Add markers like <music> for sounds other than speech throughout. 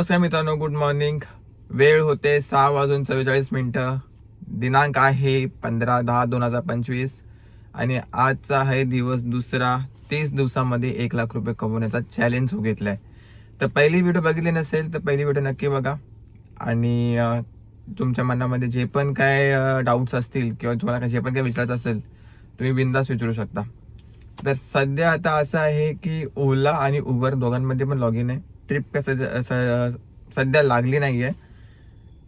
नमस्कार मित्रांनो good morning वेळ होते सहा वाजून चव्वेचाळीस मिनटं. दिनांक आहे पंधरा दहा दोन हजार पंचवीस आणि आजचा आहे दिवस दुसरा. तीस दिवसामध्ये एक लाख रुपये कमवण्याचा चॅलेंज हो आहे तर पहिली व्हिडिओ बघितली नसेल तर पहिली व्हिडिओ नक्की बघा. आणि तुमच्या मनामध्ये जे पण काय डाऊट्स असतील किंवा तुम्हाला जे पण काय विचारायचं असेल तुम्ही बिंदास विचारू शकता. तर सध्या आता असं आहे की ओला आणि उबर दोघांमध्ये पण लॉग इन आहे. ट्रिप काय सध्या स- सध्या लागली नाही आहे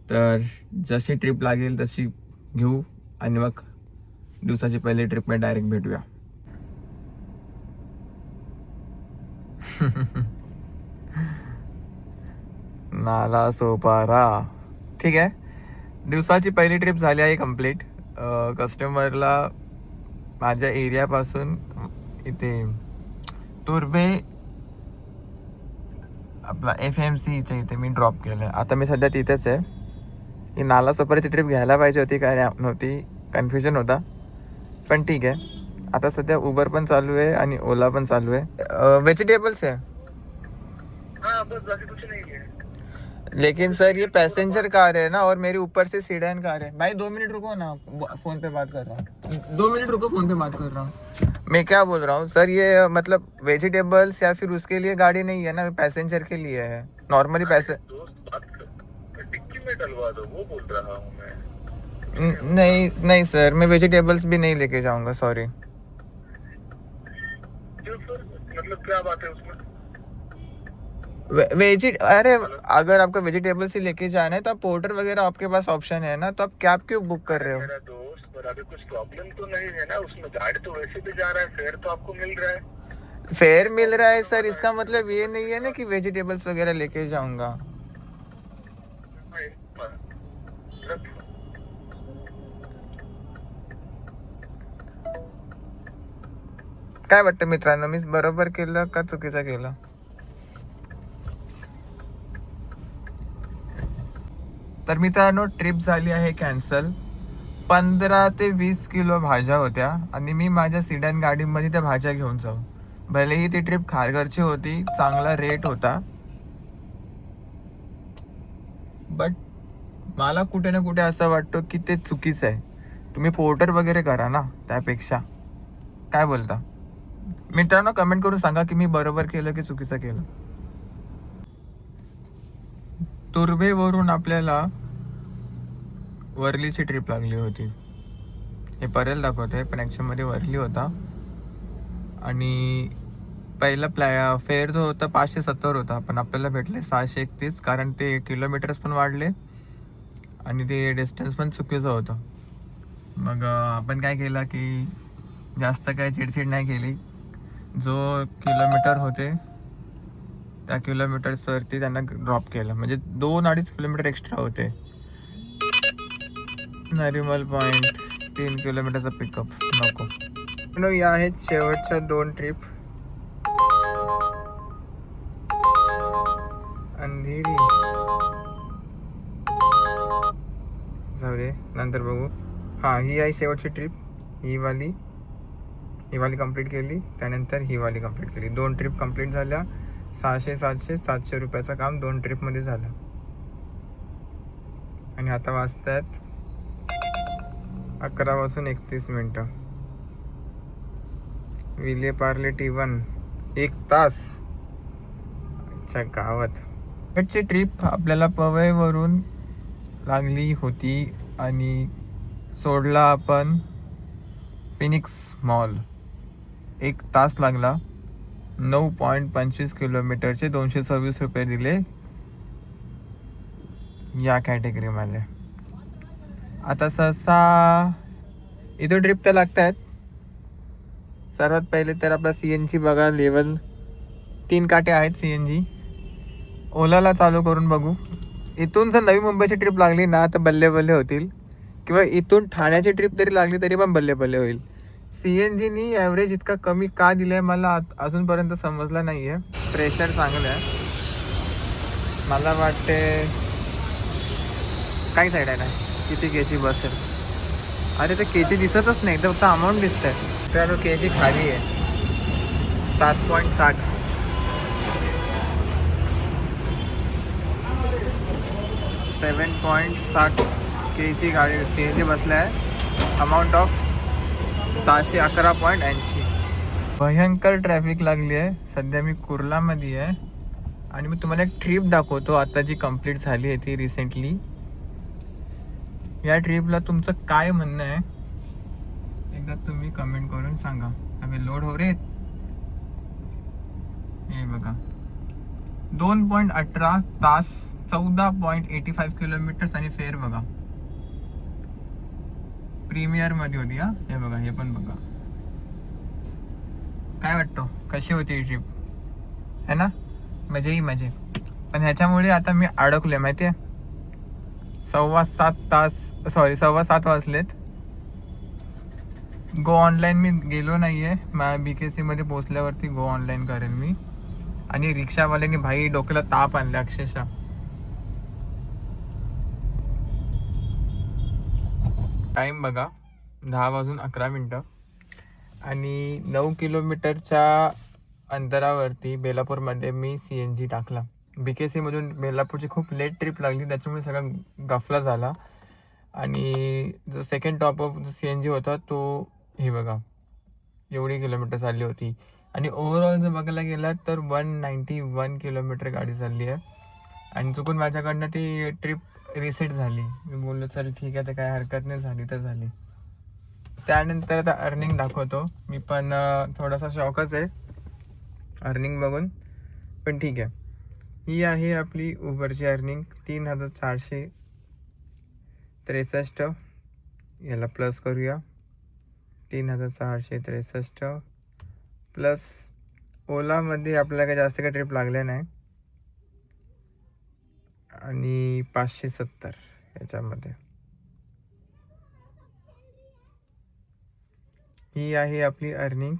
तर जशी ट्रिप लागेल तशी घेऊ आणि मग दिवसाची पहिली ट्रिपमध्ये डायरेक्ट भेटूया. <laughs> नाला सोपारा. ठीक आहे. दिवसाची पहिली ट्रिप झाली आहे कंप्लीट कस्टमरला माझ्या एरियापासून इथे तुर्बे आपला एफ एम सीच्या इथे मी ड्रॉप केलं आता मी सध्या तिथेच आहे. ही नाला सोपारीची ट्रिप घ्यायला पाहिजे होती काय नव्हती. कन्फ्युजन होता. पण ठीक आहे. आता सध्या उबर पण चालू आहे आणि ओला पण चालू आहे. व्हेजिटेबल्स आहे. बस बाकी कुछ नहीं लेकिन सर ये पैसेंजर कार है ना और मेरे ऊपर से सीडन कार है भाई दो मिनट रुको ना. फोन पे बात कर रहा हूँ. दो मिनट रुको फोन पे बात कर रहा हूँ. मैं क्या बोल रहा हूँ? सर ये मतलब वेजिटेबल्स या फिर उसके लिए गाड़ी नहीं है ना पैसेंजर के लिए है। नॉर्मली पैसे दोस्त वो नहीं नहीं सर मैं वेजिटेबल्स भी नहीं लेके जाऊँगा सॉरी? मतलब क्या बात है उसमें? वेजि अरे अगर आपको वेजिटेबल्स ही लेके जाना है तो आप पोर्टर वगैरह आपके पास ऑप्शन है ना तो आप कैब क्यों बुक कर रहे हो? मेरा अभी कुछ प्रॉब्लम तो नहीं है ना, उसमें तो वैसे भी जा रहा है फेयर तो आपको मिल रहा है। फेयर मिल रहा है सर इसका मतलब ये नहीं है ना कि वेजिटेबल्स वगैरह लेके जाऊँगा। काय वाटतं मित्रांनो? मी बरोबर केलं का चुकीचं केलं? तर मित्रांनो ट्रिप झाली आहे कॅन्सल पंधरा ते वीस किलो भाज्या होत्या आणि मी माझ्या सिडॅन गाडीमध्ये त्या भाज्या घेऊन जाऊ. भलेही ती ट्रिप खारघरची होती चांगला रेट होता. बट मला कुठे ना कुठे असं वाटतं की ते चुकीचं आहे. तुम्ही पोर्टर वगैरे करा ना त्यापेक्षा. काय बोलता? मित्रांनो कमेंट करून सांगा की मी बरोबर केलं की चुकीचं केलं. तुर्भेवरून आपल्याला वरलीची ट्रिप लागली होती. हे परेल दाखवते पण ॲक्च्युअलमध्ये वरली होता. आणि पहिला प्लॅ फेअर जो होता पाचशे सत्तर होता पण आपल्याला भेटले सहाशे एकतीस कारण ते किलोमीटर्स पण वाढले आणि ते डिस्टन्स पण चुकीचं होतं. मग आपण काय केलं की जास्त काय चिडचिड नाही केली. जो किलोमीटर होते त्या किलोमीटर्सवरती त्यांना ड्रॉप केलं. म्हणजे दोन अडीच किलोमीटर एक्स्ट्रा होते. नरिमल पॉईंट तीन किलोमीटरचा पिकअप नको. नो या आहेत शेवटच्या दोन ट्रिप अंधेरी. जाऊ दे नंतर बघू. हां ही आहे शेवटची ट्रिप ही वाली. ही वाली कंप्लीट केली. त्यानंतर ही वाली कंप्लीट केली. दोन ट्रिप कंप्लीट झाल्या. सहाशे सातशे सातशे रुपयाचं काम दोन ट्रिपमध्ये झालं. आणि आता वाजतात अकरा वाजून एकतीस मिनटं. विले पार्ले टी वन एक तास. अच्छा गावात. शेवटची ट्रिप आपल्याला पवईवरून लागली होती आणि सोडला आपण फिनिक्स मॉल एक तास लागला. नऊ पॉईंट पंचवीस किलोमीटरचे दोनशे सव्वीस रुपये दिले या कॅटेगरीमध्ये आता सहसा इथून ट्रिप तर लागत आहेत सर्वात पहिले तर आपला सी एन जी बघा लेवल तीन काटे आहेत सी एन जी ओलाला चालू करून बघू. इथून जर नवी मुंबईची ट्रिप लागली ना तर बल्ले बल्ले होतील. किंवा इथून ठाण्याची ट्रिप जरी लागली तरी पण बल्ले बल्ले होईल सी एन जीनी ॲव्हरेज इतका कमी का दिलं आहे मला आत- अजूनपर्यंत समजलं नाही आहे प्रेशर चांगलं आहे. मला वाटते काही साईड आहे ना? किती केची बसेल? अरे ते केची दिसतच नाही. तर फक्त अमाऊंट दिसत आहे तर केची खाली आहे. सात पॉईंट साठ. सेवन पॉईंट साठ केची गाडी सी एन जी बसला आहे अमाऊंट ऑफ सहाशे अकरा पॉईंट ऐंशी. भयंकर ट्रॅफिक लागली आहे. सध्या मी कुर्लामध्ये आहे. आणि मी तुम्हाला एक ट्रिप दाखवतो. आता जी कंप्लीट झाली आहे ती रिसेंटली या ट्रिपला तुमचं काय म्हणणं आहे? एकदा तुम्ही कमेंट करून सांगा. आम्ही लोड हो रे हे बघा. दोन पॉईंट अठरा तास चौदा पॉईंट एटी फाईव्ह किलोमीटर्स आणि फेअर बघा. प्रीमियरमध्ये होती हा? हे बघा हे पण बघा. काय वाटतो? कशी होती ही ट्रिप है ना? मजेही मजे. पण ह्याच्यामुळे आता मी अडकलोय माहिती आहे सव्वा सात तास सॉरी सव्वा सात वाजलेत. गो ऑनलाईन मी गेलो नाही आहे माझ्या बी के सीमध्ये पोचल्यावरती गो ऑनलाईन करेन मी. आणि रिक्षावाल्याने भाई डोक्याला ताप आणला अक्षरशः. टाईम बघा दहा वाजून अकरा मिनटं. आणि नऊ किलोमीटरच्या अंतरावरती बेलापूरमध्ये मी सी एन जी टाकला. बी के सीमधून बेलापूरची खूप लेट ट्रिप लागली त्याच्यामुळे सगळा गफला झाला. आणि जो सेकंड टॉप ऑफ जो सी एन जी होता तो हे बघा एवढी किलोमीटर चालली होती. आणि ओव्हरऑल जर बघायला गेलात तर वन नाईन्टी वन किलोमीटर गाडी चालली आहे. आणि चुकून माझ्याकडनं ती ट्रिप रिसेट झाली. मी बोललो चल ठीक आहे तर काय हरकत नाही झाली तर झाली. त्यानंतर आता अर्निंग दाखवतो. मी पण थोडासा शॉकच आहे अर्निंग बघून. पण ठीक आहे. ही आहे आपली उबरची अर्निंग तीन हजार चारशे त्रेसष्ट. याला प्लस करूया. तीन हजार चारशे त्रेसष्ट. प्लस ओलामध्ये आपल्याला काही जास्त काही ट्रिप लागल्या नाही. आणि पाचशे सत्तर याच्यामध्ये. ही आहे आपली अर्निंग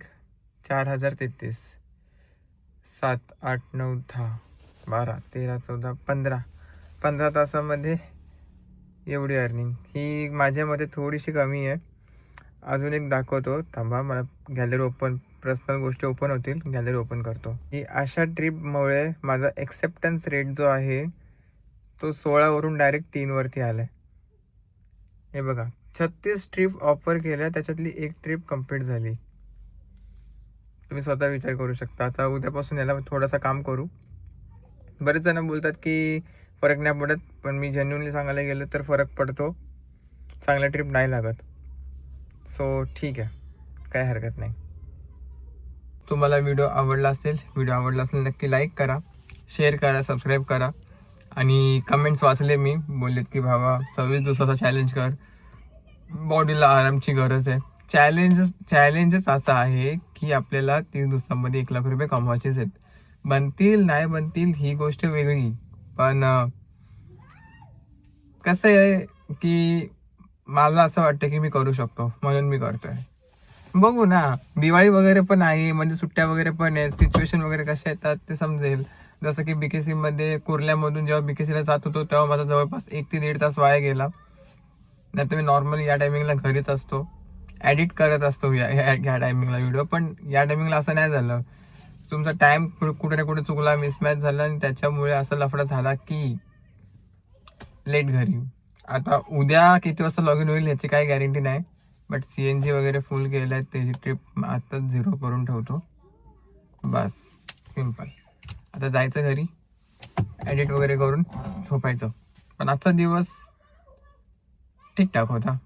चार हजार तेहतीस. सात आठ नऊ दहा. बारा तेरा चौदा पंधरा. पंधरा तासामध्ये एवढी अर्निंग ही माझ्यामध्ये थोडीशी कमी आहे. अजून एक दाखवतो. थांबा मला गॅलरी ओपन पर्सनल गोष्टी ओपन होतील. गॅलरी ओपन करतो. ही अशा ट्रिपमुळे माझा एक्सेप्टन्स रेट जो आहे तो सोळावरून डायरेक्ट तीनवरती आला आहे हे बघा. छत्तीस ट्रिप ऑफर केल्या त्याच्यातली एक ट्रिप कंप्लीट झाली. तुम्ही स्वतः विचार करू शकता. आता उद्यापासून याला थोडासा काम करू. बरेच जण बोलतात की फरक नाही पडत पण मी जेन्युनली सांगायला गेलं तर फरक पडतो. चांगला ट्रिप नाही लागत. सो ठीक आहे. काही हरकत नाही. तुम्हाला व्हिडिओ आवडला असेल व्हिडिओ आवडला असेल नक्की लाईक करा. शेअर करा सबस्क्राईब करा. आणि कमेंट्स वाचले मी. बोललेत की भावा सव्वीस दिवसाचा चॅलेंज कर. बॉडीला आरामची गरज आहे. चॅलेंजेस चॅलेंजेस असं आहे की आपल्याला तीस दिवसामध्ये एक लाख रुपये कमवायचेच आहेत. बनतील नाही बनतील ही गोष्ट वेगळी. पण कसं आहे की मला असं वाटतं की मी करू शकतो म्हणून मी करतोय. बघू ना दिवाळी वगैरे पण आहे म्हणजे सुट्ट्या वगैरे पण आहेत सिच्युएशन वगैरे कशा येतात ते समजेल. जसं की बी के सीमध्ये कुर्ल्यामधून जेव्हा बीकेसीला जात होतो तेव्हा माझा जवळपास एक ते दीड तास वाया गेला. नाही तर मी नॉर्मली या टायमिंगला घरीच असतो. ॲडिट करत असतो या या- या टायमिंगला व्हिडिओ पण या टायमिंगला असं नाही झालं. तुमचा टाइम कुठे ना कुठे चुकला मिसमॅच झाला आणि त्याच्यामुळे असं लफडा झाला की लेट घरी. आता उद्या किती वाजता लॉग इन होईल ह्याची काही गॅरंटी नाही बट सी एन जी वगैरे फुल केलं आहे त्याची ट्रिप आत्ताच झिरो करून ठेवतो. बस सिंपल आता जायचं घरी एडिट वगैरे करून झोपायचं. पण आजचा दिवस ठीकठाक होता.